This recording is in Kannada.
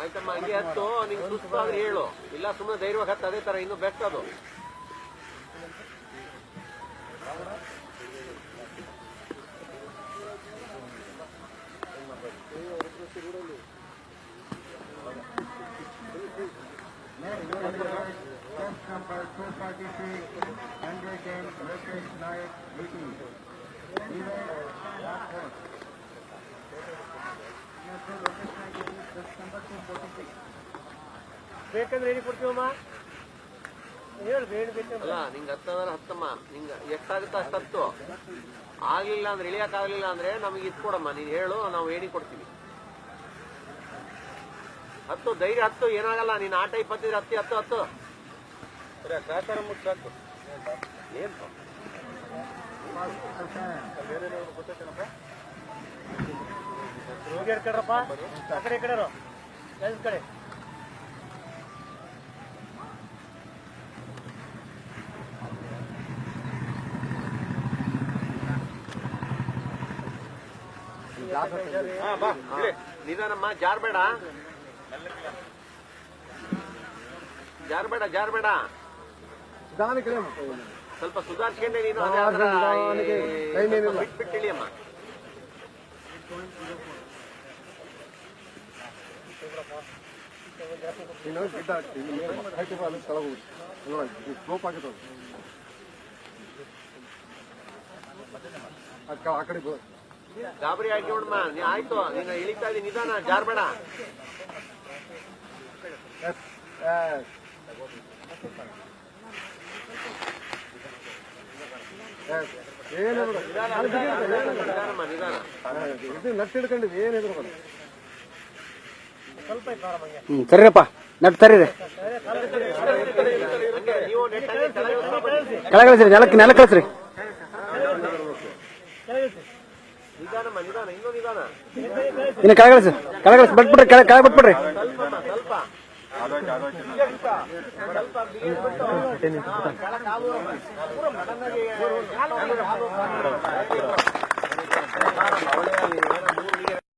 ಆಯ್ತಮ್ಮ, ಹಂಗೆ ಹತ್ತು, ನಿಂಗೆ ಸುಸ್ತು ಆದ್ರೆ ಹೇಳು. ಇಲ್ಲ ಸುಮ್ಮನೆ ಧೈರ್ಯವಾಗಿ ಹತ್ತು, ಅದೇ ತರ, ಇನ್ನು ಬೆಸ್ಟ್ ಅದು. Test number 246, 110, Lokesh Nayak, 80. Leader, last vote. ಬೇಕಂದ್ರೆ ಹೇಳಿ ಕೊಡ್ತೀವಮ್ಮ ನಿಂಗೆ ಹತ್ತಮ್ಮ ಅಷ್ಟು ಹತ್ತು ಆಗ್ಲಿಲ್ಲ ಅಂದ್ರೆ ಇಳಿಯಕ್ಕಾಗ್ಲಿಲ್ಲ ಅಂದ್ರೆ ನಮಗೆ ಇದು ಕೊಡಮ್ಮ ನೀನು ಹೇಳು ನಾವು ಹೇಳಿ ಕೊಡ್ತೀವಿ ಹತ್ತು ಧೈರ್ಯ ಹತ್ತು ಏನಾಗಲ್ಲ. ನೀನು ಟೈಪ್ ಹತ್ತಿದ್ರೆ ಹತ್ತಿ ಹತ್ತು ಹತ್ತು. ಏನ್ ಹೋಗಿ ಕಡ್ರಪ್ಪ. ಆ ಕಡೆ ಈ ಕಡೆ ಎಲ್ಲ ಕಡೆ. ನಿಧಾನಮ್ಮ ಜಾರ್ಬೇಡ. ಜಾರ್ಬೇಡ ಜಾರ್ಬೇಡ. ಸ್ವಲ್ಪ ಸುಧಾರಿಸ್ಕೊಂಡೆ ನೀನು ಅದೇ ಆದ್ರ ಈ- ಸ್ವಲ್ಪ ಬಿಟ್ಬಿಟ್ಟು ಇಳಿಯಮ್ಮ ನೀನು ಗಿಡ್ಡ ಹೈಟ್ ಅಲ್ಲಿ ಕೆಳಗೆ ಹೋಗಿ ನೋಡಿ ಸ್ಲೋಪ್ ಆಗುತ್ತೆ ಅದು ಆ ಕಡೆ ಬೀಳು. ಗಾಬರಿ ಆಗಿ ನೋಡಮ್ಮ ನೀ ಆಯ್ತು ನೀನು ಇಳಿತಾ ಇದ್ದೀನಿ ನಿಧಾನ ಜಾರ್ಬೇಡ. ನಿಧಾನಮ್ಮ ನಿಧಾನ ಇದು ನಟ್ ಹಿಡ್ಕೊಂಡಿವಿ ಏನು ಆರಾಮಂಗೆ ಹ್ಮ್ ಸರಿರಪ್ಪ ನಟ್ ತರೀರಿ ಕೆಳಗೆ ಇಳ್ಸ್ಕೊಂಡ್ ನೆಲಕ್ಕೆ ನೆಲ ಕಳಿಸ್ರಿ ಕೆಳಗಿಳಿಸಿ ನಿಧಾನಮ್ಮ ನಿಧಾನ ಇನ್ನೂ ಇನ್ನು ಕೆಳಗಿಳಿಸಿ ಕೆಳಗಿಳಿಸಿ ಬಿಟ್ಬಿಡ್ರಿ ಕೆಳಗೆ ಕೆಳಗೆ ಬಿಟ್ಬಿಡ್ರಿ. ಸ್ವಲ್ಪ